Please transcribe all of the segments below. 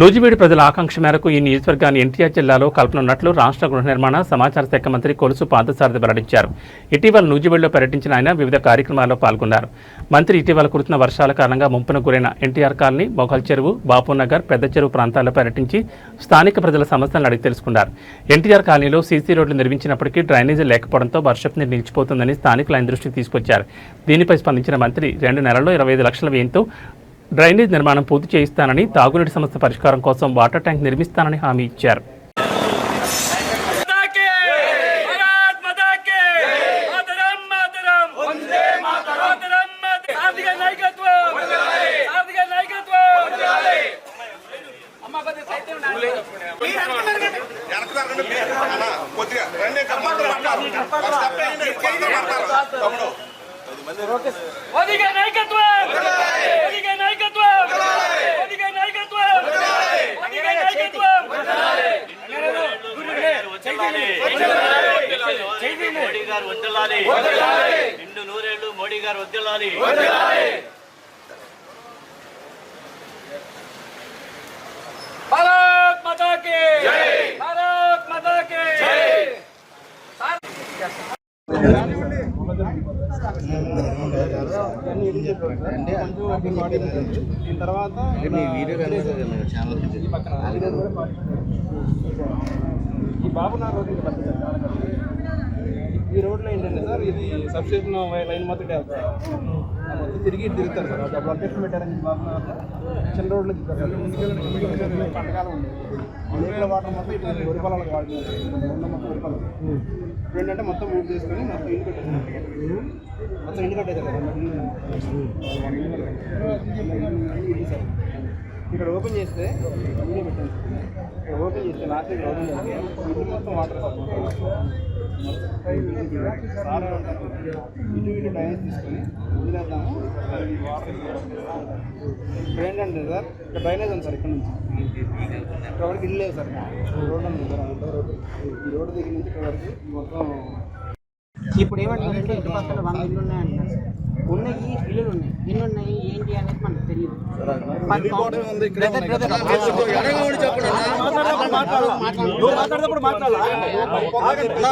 నూజివీడు ప్రజల ఆకాంక్ష మేరకు ఈ నియోజకవర్గాన్ని ఎన్టీఆర్ జిల్లాలో కల్పనున్నట్లు రాష్ట్ర గృహ నిర్మాణ సమాచార శాఖ మంత్రి కొలుసు పార్థసారథి వెల్లడించారు. ఇటీవల నూజివీడులో పర్యటించిన ఆయన వివిధ కార్యక్రమాల్లో పాల్గొన్నారు. మంత్రి ఇటీవల కురుతున్న వర్షాల కారణంగా ముంపున గురైన ఎన్టీఆర్ కాలనీ మొఘల్ చెరువు బాపూనగర్ పెద్ద చెరువు ప్రాంతాల్లో పర్యటించి స్థానిక ప్రజల సమస్యలను అడిగి తెలుసుకున్నారు. ఎన్టీఆర్ కాలనీలో సీసీ రోడ్లు నిర్మించినప్పటికీ డ్రైనేజీ లేకపోవడంతో వర్షపు నీరు నిలిచిపోతుందని స్థానికులు ఆయన దృష్టికి తీసుకొచ్చారు. దీనిపై స్పందించిన మంత్రి రెండు నెలల్లో ఇరవై ఐదు లక్షల వ్యయంతో డ్రైనేజ్ నిర్మాణం పూర్తి చేయిస్తానని తాగునీటి సమస్య పరిష్కారం కోసం వాటర్ ట్యాంక్ నిర్మిస్తానని హామీ ఇచ్చారు. కొద్దిగా రండి అధిక నాయకత్వం! అధిక నాయకత్వం! అధిక నాయకత్వం! మోడీ గారు వద్దలాలి నిండు నూరేళ్ళు మోడీ గారు వద్దలాలి దీని తర్వాత ఈ రోడ్. ఈ రోడ్లో ఏంటంటే సార్ ఇది సబ్స్టేషన్ లైన్ మొత్తం వెళ్తారు మొత్తం తిరిగి తిరుగుతారు సార్. ఒక లొకేషన్ పెట్టారని బాబునార్లో చిన్న రోడ్లో తిరుగుతారు పంటకాలం ఉంది వాటర్ మొత్తం ఇట్లా వరి పొలాలు వాడుతున్నారు మొత్తం వరి పొలాలు ఏంటంటే మొత్తం ఊరు చేసుకొని మొత్తం ఇల్లు కట్టేసారు మొత్తం ఇల్లు కట్టేసారు సార్ ఇల్లు సార్ ఇక్కడ ఓపెన్ చేస్తే వీడియో పెట్టండి. ఇక్కడ ఓపెన్ చేస్తే లాస్ట్ ఇక్కడ ఓపెన్ చేస్తే ఇది మొత్తం వాటర్ ఇటు ఇటు డ్రైనేజ్ తీసుకొని వదిలేద్దాము ఇక్కడ ఏంటంటే సార్ ఇక్కడ డ్రైనేజ్ ఉంది సార్ ఇక్కడ నుంచి. ఇక్కడ వరకు ఇల్లు లేదు సార్. రోడ్ ఉంది సార్ రోడ్. రోడ్డు ఈ రోడ్డు దగ్గర నుంచి ఇక్కడ వరకు మొత్తం ఇప్పుడు ఏమంటారంటే ఇటు పక్కన వంద ఇల్లు ఉన్నాయంటారు ఉన్నాయి ఇల్లులు ఉన్నాయి. ఎన్ని ఉన్నాయి ఏంటి అనేది మనకు తెలియదు. పది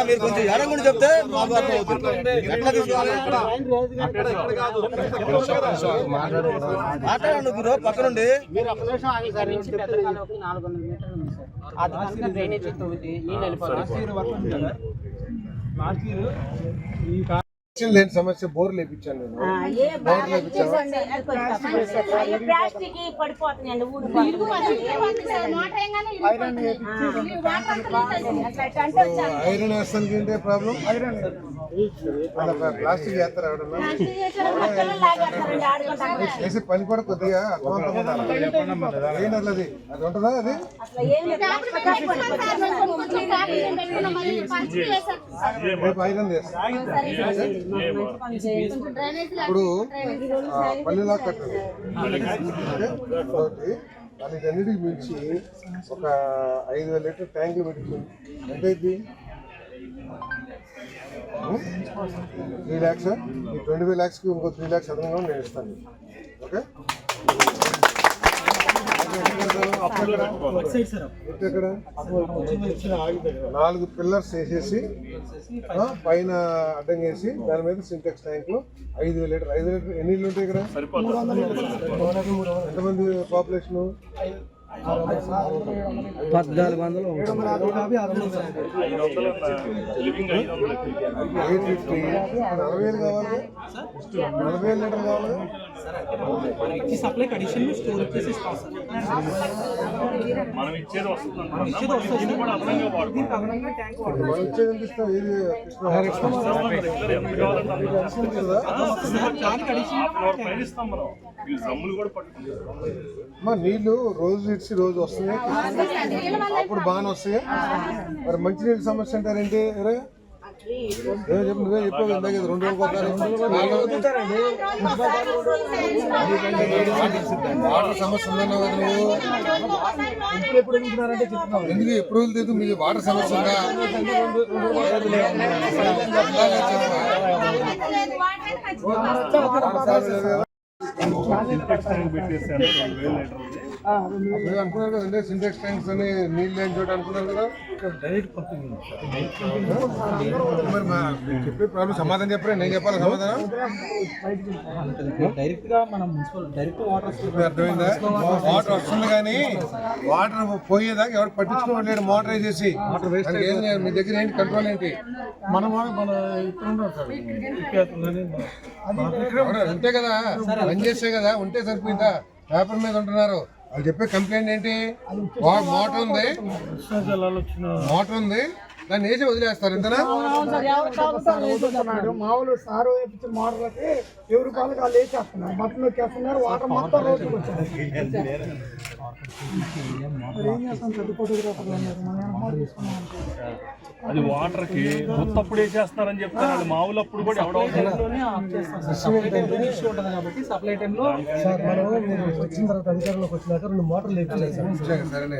మీరు కొంచెం ఎడంగుండి చెప్తే. ఎట్లా తీసుకోవాలి? మాట్లాడండి మీరు పక్కనుండి. మీరు ఒక్క నిమిషం ఆగి సార్ నుంచి పెద్ద కాలువకి నాలుగు వందల మీటర్లు ఉంది సార్. అది కనుక డ్రైనేజ్ తవ్వితే నీళ్ళు వెళ్ళిపోతాయి? లాస్ట్ ఇయర్ ఈ లేని సమస్య? బోర్ లేపించాను నేను. అంటే వచ్చాను ఐరన్ వేస్తానికి ఏంటి ప్రాబ్లం? ఐరన్ ప్లాస్టిక్ వేస్తారు ఎవడన్నా చేసే పని కూడా కొద్దిగా అర్థవంతంగా ఉండాలి. ఏంటి అట్లా అది? ఉంటుందా అది? రేపు ఐరన్ చేస్తా. ఇప్పుడు పల్లెలా కట్టండి? ఒకటి దానికి మించి ఒక ఐదు వేల లీటర్ ట్యాంకులు పెట్టుకుంది ఎంత అయింది? త్రీ ల్యాక్స్? ఈ ట్వంటీ ఫైవ్ ల్యాక్స్కి ఇంకో త్రీ ల్యాక్స్ అదనంగా నేను ఇస్తాను. ఓకే? నాలుగు పిల్లర్స్ వేసేసి పైన అడ్డం వేసి దాని మీద సింటెక్స్ ట్యాంకులు ఐదు వేల లీటర్. ఐదు లీటర్ ఎన్ని ఉంటాయి ఇక్కడ? ఎంతమంది పాపులేషన్? Eight fifty. నలభై వేలు కావాలి. నలభై వేలు లీటర్ కావాలి. మనకి సప్లై అడిషన్ స్టోర్ వచ్చేసి ఇస్తాం మనం ఇచ్చేది వస్తుంది మనం ఇచ్చేది వస్తుంది. అదనంగా ట్యాంక్ మనం ఇచ్చేది ఇస్తాం? ఏది మనం నీళ్ళు రోజు ఇచ్చి రోజు వస్తున్నాయి. అప్పుడు బాగానే వస్తాయి. మరి మంచినీళ్ళ సమస్య అంటారేంటి? నువ్వే చెప్పావు ఇందాక ఇది రెండు రోజులకు ఒకసారి వాటర్ సమస్య ఉందన్నావు కదా నువ్వు. ఎందుకు ఎప్పుడు వదిలేదు? మీది వాటర్ సమస్య ఉందా? పెట్టేసాను రెండు వేల లీటర్లు అనుకున్నారు కదండి సింటెక్స్ ట్యాంక్స్ అని నీళ్ళు లేని చోట అనుకున్నారు కదా. మరి మా మీరు చెప్పే ప్రాబ్లం సమాధానం చెప్పరా నేను చెప్పాలి సమాధానం? డైరెక్ట్గా మనం మున్సిపల్ డైరెక్ట్ వాటర్ ఇప్పుడు అర్థమైందా? వాటర్ వస్తుంది. కానీ వాటర్ పోయేదాకా ఎవరు పట్టించుకోవట్లేదు మోటార్ ఏంది మీ దగ్గర ఏంటి కంట్రోల్ ఏంటి? మన మన ఇక్కడ ఉన్నారు సార్? ఉంటే కదా. పని చేస్తే కదా ఉంటే సరిపోయిందా? పేపర్ మీద ఉంటున్నారు. వాళ్ళు చెప్పే కంప్లైంట్ ఏంటి? వా- మోటార్ ఉంది. జిల్లాలో మోటార్ ఉంది. దాన్ని వేసి వదిలేస్తారు ఇంతనా మామూలు సారు వేపించిన మోటార్లకి ఎవరు కాళ్ళు వాళ్ళు వేసేస్తున్నారు. బట్టలు నొక్కేస్తున్నారు. వాటర్ మొత్తం రోజుకి వచ్చారు అది వాటర్కి మొత్తప్పుడు వేసేస్తారని చెప్తారు. మామూలు అప్పుడు కూడా ఎవడో కాబట్టి సప్లై టైంలో సార్ మనం వచ్చిన తర్వాత అధికారంలోకి వచ్చినాక రెండు మోటార్లు సార్.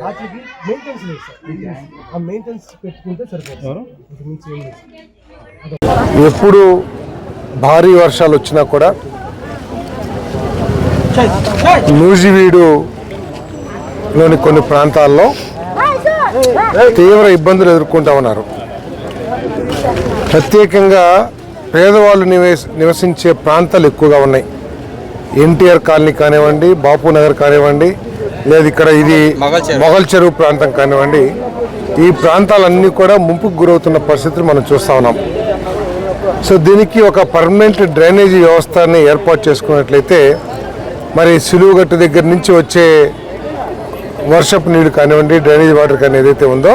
వాటికి మెయింటెనెన్స్ లేదు సార్. ఆ మెయింటెనెన్స్ పెట్టుకుంటే సరిపోతుంది ఎప్పుడు భారీ వర్షాలు వచ్చినా కూడా నూజివీడులోని కొన్ని ప్రాంతాల్లో తీవ్ర ఇబ్బందులు ఎదుర్కొంటా ఉన్నారు. ప్రత్యేకంగా పేదవాళ్ళు నివసించే ప్రాంతాలు ఎక్కువగా ఉన్నాయి. ఎన్టీఆర్ కాలనీ కానివ్వండి బాపు నగర్ కానివ్వండి లేదు ఇక్కడ ఇది మొగల్ చెరువు ప్రాంతం కానివ్వండి ఈ ప్రాంతాలన్నీ కూడా ముంపుకు గురవుతున్న పరిస్థితులు మనం చూస్తా ఉన్నాం. సో దీనికి ఒక పర్మనెంట్ డ్రైనేజీ వ్యవస్థని ఏర్పాటు చేసుకున్నట్లయితే మరి సులువుగట్టు దగ్గర నుంచి వచ్చే వర్షపు నీరు కానివ్వండి డ్రైనేజ్ వాటర్ కానీ ఏదైతే ఉందో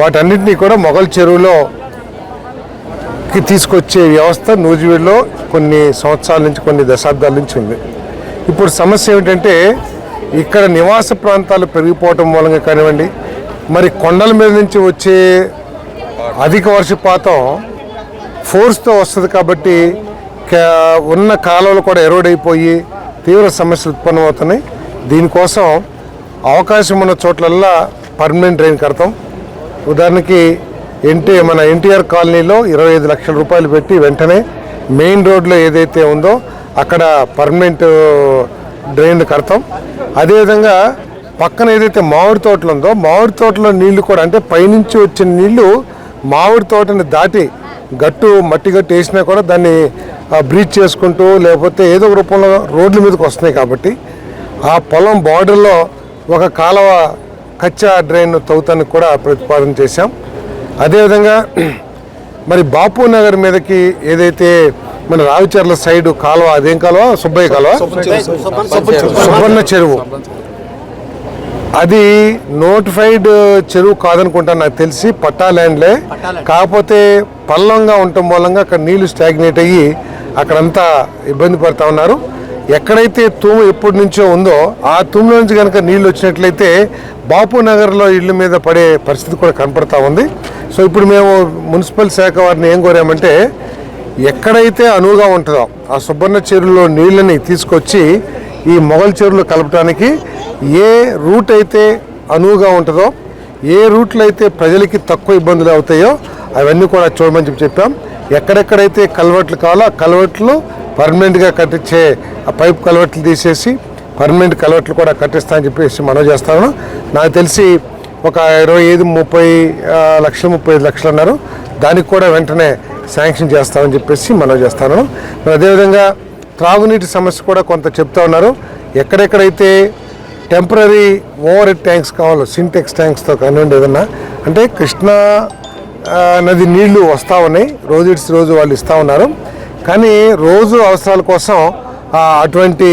వాటన్నింటినీ కూడా మొగల్ చెరువులోకి తీసుకొచ్చే వ్యవస్థ నూజివీడులో కొన్ని సంవత్సరాల నుంచి కొన్ని దశాబ్దాల నుంచి ఉంది. ఇప్పుడు సమస్య ఏమిటంటే ఇక్కడ నివాస ప్రాంతాలు పెరిగిపోవటం మూలంగా కానివ్వండి మరి కొండల మీద నుంచి వచ్చే అధిక వర్షపాతం ఫోర్స్తో వస్తుంది కాబట్టి ఉన్న కాలువలు కూడా ఎరోడ్ అయిపోయి తీవ్ర సమస్యలు ఉత్పన్నమవుతున్నాయి. దీనికోసం అవకాశం ఉన్న చోట్లల్లా పర్మనెంట్ డ్రైన్ కడతాం. ఉదాహరణకి ఎన్టీ మన ఎన్టీఆర్ కాలనీలో ఇరవై ఐదు లక్షల రూపాయలు పెట్టి వెంటనే మెయిన్ రోడ్లో ఏదైతే ఉందో అక్కడ పర్మనెంట్ డ్రైన్ కడతాం. అదేవిధంగా పక్కన ఏదైతే మామిడి తోటలు ఉందో మామిడి తోటలో నీళ్ళు కూడా అంటే పైనుంచి వచ్చిన నీళ్ళు మామిడి తోటని దాటి గట్టు మట్టి గట్టు వేసినా కూడా దాన్ని బ్రీచ్ చేసుకుంటూ లేకపోతే ఏదో ఒక రూపంలో రోడ్ల మీదకి వస్తున్నాయి కాబట్టి ఆ పొలం బార్డర్లో ఒక కాలువ కచ్చా డ్రైన్ తవ్వుతానికి కూడా ప్రతిపాదన చేశాం. అదేవిధంగా మరి బాపు నగర్ మీదకి ఏదైతే మన రావిచర్ల సైడ్ కాలువ అదేం కాలువ? సుబ్బయ్య కాలువ? సుబ్బన్న చెరువు. అది నోటిఫైడ్ చెరువు కాదనుకుంటా నాకు తెలిసి పట్టా ల్యాండ్లే. కాకపోతే పల్లంగా ఉండటం మూలంగా అక్కడ నీళ్ళు స్టాగ్నేట్ అయ్యి అక్కడంతా ఇబ్బంది పడతా ఉన్నారు. ఎక్కడైతే తూము ఎప్పటి నుంచో ఉందో ఆ తూములో నుంచి కనుక నీళ్ళు వచ్చినట్లయితే బాపు నగర్లో ఇళ్ళ మీద పడే పరిస్థితి కూడా కనపడతా ఉంది. సో ఇప్పుడు మేము మున్సిపల్ శాఖ వారిని ఏం కోరామంటే ఎక్కడైతే అనువుగా ఉంటుందో ఆ సుబ్బన్న చెరువులో నీళ్ళని తీసుకొచ్చి ఈ మొగల్ చెరువులు కలపడానికి ఏ రూట్ అయితే అనువుగా ఉంటుందో ఏ రూట్లో అయితే ప్రజలకి తక్కువ ఇబ్బందులు అవుతాయో అవన్నీ కూడా చూడమని చెప్పి చెప్పాం. ఎక్కడెక్కడైతే కల్వర్ట్లు కావాలో ఆ కల్వర్ట్లు పర్మనెంట్గా కట్టించే ఆ పైప్ కలవట్లు తీసేసి పర్మనెంట్ కలవట్లు కూడా కట్టిస్తా అని చెప్పేసి మనం చేస్తాను నాకు తెలిసి ఒక ఇరవై ఐదు ముప్పై లక్షలు ముప్పై ఐదు లక్షలు అన్నారు. దానికి కూడా వెంటనే శాంక్షన్ చేస్తామని చెప్పేసి మనం చేస్తాను అదేవిధంగా త్రాగునీటి సమస్య కూడా కొంత చెప్తా ఉన్నారు. ఎక్కడెక్కడైతే టెంపరీ ఓవర్ హెడ్ ట్యాంక్స్ కావాలో సింటెక్స్ ట్యాంక్స్తో కానివ్వండి ఏదన్నా అంటే కృష్ణా నది నీళ్ళు వస్తూ ఉన్నాయి. రోజు ఇడిసి రోజు వాళ్ళు ఇస్తూ ఉన్నారు. కానీ రోజు అవసరాల కోసం అటువంటి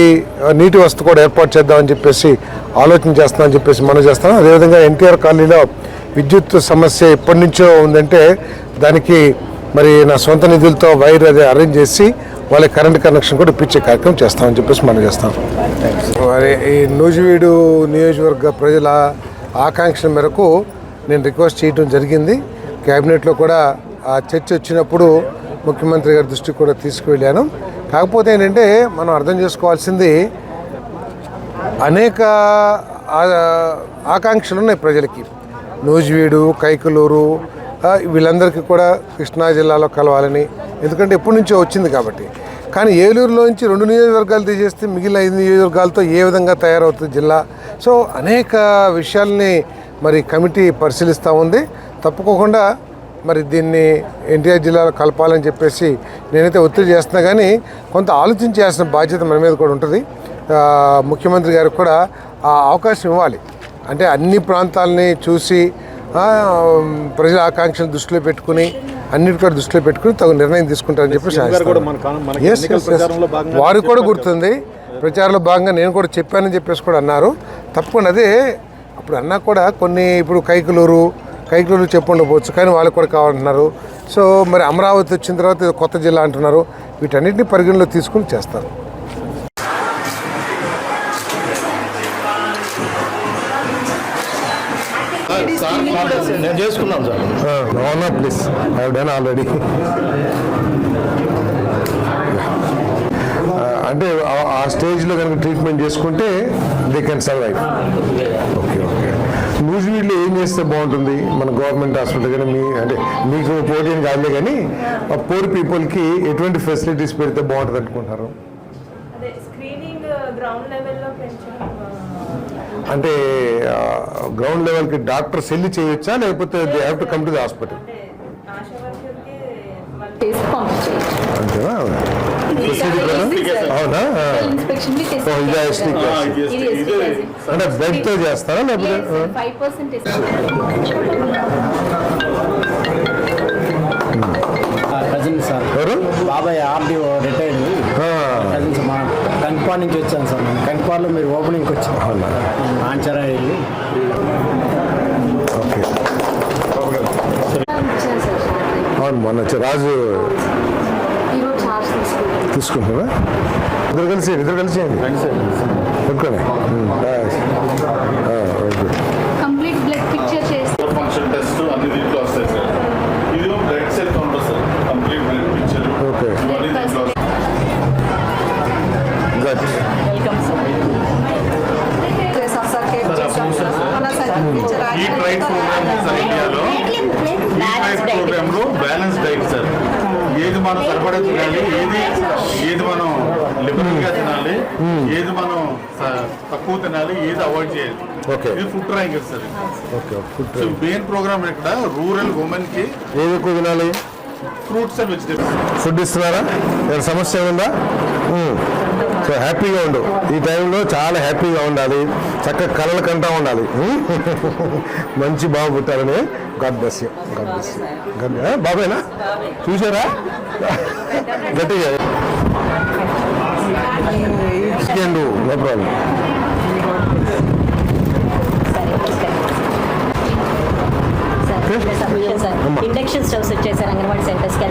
నీటి వస్తు కూడా ఏర్పాటు చేద్దామని చెప్పేసి ఆలోచన చేస్తామని చెప్పేసి మనం చేస్తాం అదేవిధంగా ఎన్టీఆర్ కాలనీలో విద్యుత్ సమస్య ఎప్పటి నుంచో ఉందంటే దానికి మరి నా సొంత నిధులతో వైర్ అది అరేంజ్ చేసి వాళ్ళకి కరెంట్ కనెక్షన్ కూడా ఇప్పించే కార్యక్రమం చేస్తామని చెప్పేసి మనం చేస్తాం మరి ఈ నూజివీడు నియోజకవర్గ ప్రజల ఆకాంక్షల మేరకు నేను రిక్వెస్ట్ చేయడం జరిగింది. క్యాబినెట్లో కూడా ఆ చర్చ వచ్చినప్పుడు ముఖ్యమంత్రి గారి దృష్టికి కూడా తీసుకువెళ్ళాను. కాకపోతే ఏంటంటే మనం అర్థం చేసుకోవాల్సింది అనేక ఆకాంక్షలు ఉన్నాయి ప్రజలకి. నూజివీడు కైకలూరు వీళ్ళందరికీ కూడా కృష్ణా జిల్లాలో కలవాలని. ఎందుకంటే ఎప్పటి నుంచో వచ్చింది కాబట్టి. కానీ ఏలూరులోంచి రెండు నియోజకవర్గాలు తీసేస్తే మిగిలిన ఐదు నియోజకవర్గాలతో ఏ విధంగా తయారవుతుంది జిల్లా? సో అనేక విషయాల్ని మరి కమిటీ పరిశీలిస్తూ ఉంది. తప్పుకోకుండా మరి దీన్ని ఎన్టీఆర్ జిల్లాలో కలపాలని చెప్పేసి నేనైతే ఒత్తిడి చేస్తున్నా కానీ కొంత ఆలోచించాల్సిన బాధ్యత మన మీద కూడా ఉంటుంది. ముఖ్యమంత్రి గారికి కూడా ఆ అవకాశం ఇవ్వాలి. అంటే అన్ని ప్రాంతాలని చూసి ప్రజల ఆకాంక్షలు దృష్టిలో పెట్టుకుని అన్నిటి కూడా దృష్టిలో పెట్టుకుని తగు నిర్ణయం తీసుకుంటారని చెప్పేసి. వారికి కూడా గుర్తుంది. ప్రచారంలో భాగంగా నేను కూడా చెప్పానని చెప్పేసి కూడా అన్నారు. తప్పకుండా అదే అప్పుడు అన్నా కూడా కొన్ని ఇప్పుడు కైకలూరు కైకలూరు చెప్పుండకపోవచ్చు కానీ వాళ్ళకి కూడా కావాలంటున్నారు. సో మరి అమరావతి వచ్చిన తర్వాత ఇది కొత్త జిల్లా అంటున్నారు. వీటన్నిటిని పరిగణలో తీసుకుని చేస్తారు. నేను చేసుకున్నాను సార్ అవునా ప్లీజ్ ఐ డన్ ఆల్రెడీ అంటే ఆ- ఆ స్టేజ్లో కనుక ట్రీట్మెంట్ చేసుకుంటే they can survive okay okay న్యూజివీడ్లో ఏం చేస్తే బాగుంటుంది? మన గవర్నమెంట్ హాస్పిటల్ కానీ మీ అంటే మీకు పోటీ అని కాదులే కానీ పూర్ పీపుల్కి ఎటువంటి ఫెసిలిటీస్ పెడితే బాగుంటుంది అనుకుంటారు? అదే స్క్రీనింగ్ గ్రౌండ్ లెవెల్లో పెంచడం అంటే గ్రౌండ్ లెవెల్కి డాక్టర్స్ వెళ్ళి చేయొచ్చా? లేకపోతే they have to come to the hospital అంతేనా? అవునా? అంటే బెడ్తో చేస్తారా లేకపోతే? Cousin sir. ఎవరు? బాబాయ్ ఆర్డీఓ రిటైర్డ్ ఆ, కజిన్స్ మా కంక్పాడ్ నుంచి వచ్చాను సార్. నేను కంక్పాడ్లో మీరు ఓపెనింగ్కి వచ్చాను ఆంచరా వెళ్ళి. ఓకే. అవును మొన్న వచ్చి రాజు తీసుకుంటాం తీసుకుంటున్నారా ఇద్దరు కలిసి ఇద్దరు కలిసి పెట్టుకోండి. ఓకే. కంప్లీట్ బ్లడ్ పిక్చర్ చేస్తే ఫంక్షన్ టెస్ట్ అన్ని దీంట్లో వస్తాయి సార్. ఇది blood cell counter sir. Complete blood picture. Okay. ఇవన్నీ దీంట్లో వస్తాయి. Good welcome sir. ఈ ట్రైట్ ప్రోగ్రామ్ సార్ ఇండియాలో. ఈ ట్రైట్ ప్రోగ్రామ్లో బ్యాలెన్స్ డైట్ సార్. ఏది మనం సరిపడా తినాలి ఏది ఏది మనం లిబరల్గా తినాలి ఏది మనం తక్కువ తినాలి ఏది అవాయిడ్ చేయాలి. ఇది food triangle sir so main program ఇక్కడ రూరల్ ఉమెన్కి ఏది ఎక్కువ తినాలి? ఫ్రూట్స్ అండ్ వెజిటేబుల్స్ ఫుడ్ ఇస్తున్నారా? సమస్య ఉందా. సో హ్యాపీగా ఉండు. ఈ టైంలో చాలా హ్యాపీగా ఉండాలి. చక్కగా కళలు కంటా ఉండాలి. మంచి బాబు పుట్టారని. God bless you God bless you God బాబేనా? చూసారా? గట్టిగా. నో ప్రాబ్లం ఇండక్షన్ స్టవ్స్ వచ్చేసారు అంగన్వాడీ సెంటర్స్కి